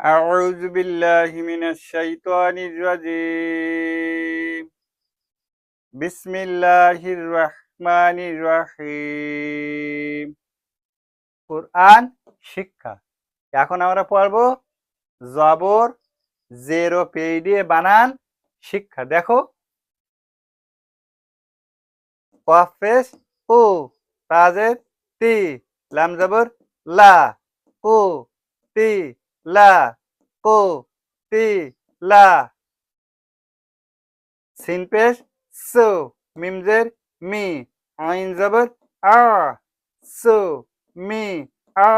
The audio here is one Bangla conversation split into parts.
أعوذ بالله من الشيطان الرجيم بسم الله الرحمن الرحيم কোরআন শিক্ষা এখন আমরা পড়ব জবর জেরো পেই দিয়ে বানান শিক্ষা দেখো কফেস ও তাজের তি লাম জবর লা ও তি লা, কো, তি, লা। সিন পেশ, সো, মিমজের, মি। আইন জবর, আ, সো, মি, আ।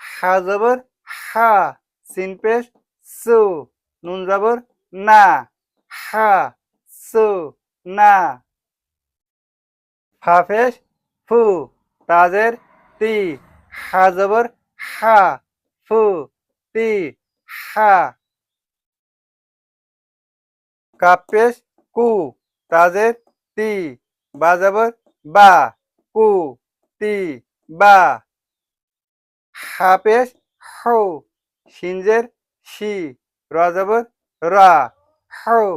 হা জবর, হা। সিন পেশ, সু। নুন জবর, না। হা, সু, না। ফা ফু। তাজের, তি। হা জবর হা, ফু তি হা। কাপেশ, কু, তাজের, তি, বাজাবর, বা, কু, তি, বা। হৌ, সিনজের শি রাজাবর, রা, হৌ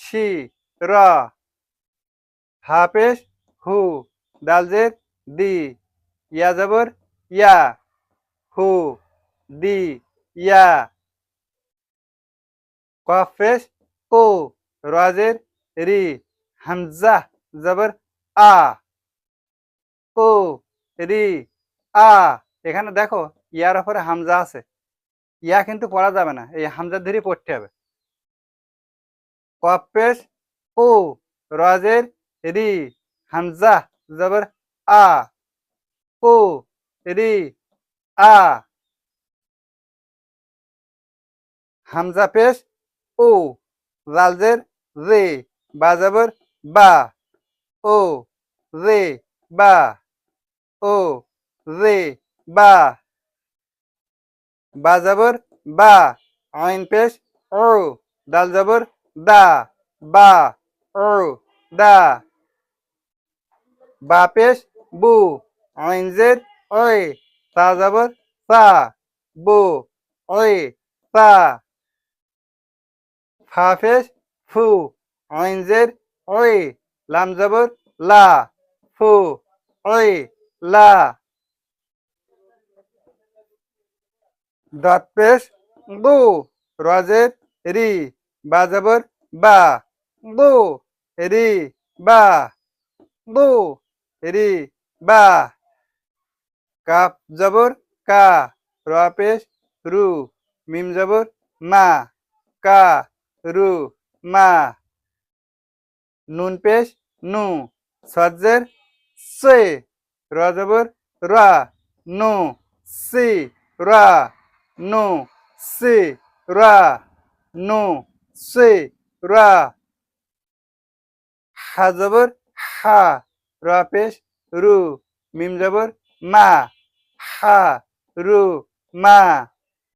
শি রা। হাপেশ, হু, দালজের, দি, ইয়াজাবর, ইয়া। হু দি ইয়া কফেশ কো রাজের রি হামজা জবর আ কো রি আ এখানে দেখো, ইয়ার ওপরে হামজা আছে। ইয়া কিন্তু পড়া যাবে না, এই হামজা ধরে পড়তে হবে। কপেশ ও রাজের রি হামজা জবর আ কো রি আ। হামজা পেশ, ও। লালজের রে। বাজাবর বা। ও। রে, বা। ও। রে, বা। বাজাবর বা। আইন পেশ, ও। দাল দা। বা। ও। দা। বা পেশ, বু। আইন জের ওই তা জবর সা বু ওই সা ফাফেশ ফু আইনজের ওই লাম জবর লা, ফু ওই লা। দাঁত পেশ দু রাজের, রি, বা জবর বা। দু রি, বা। দু রি, বা। কাপ জবর, কা রা পেশ রু, মিম জবর, মা, কা, রু, মা। নুন পেশ, নু, সজ্জের, সে রজবর রা, নু, সি, রা, নু, সি, রা, নু, সি, রা। হা জবর, হা রা পেশ রু, মিম জবর, মা। হা রু মা।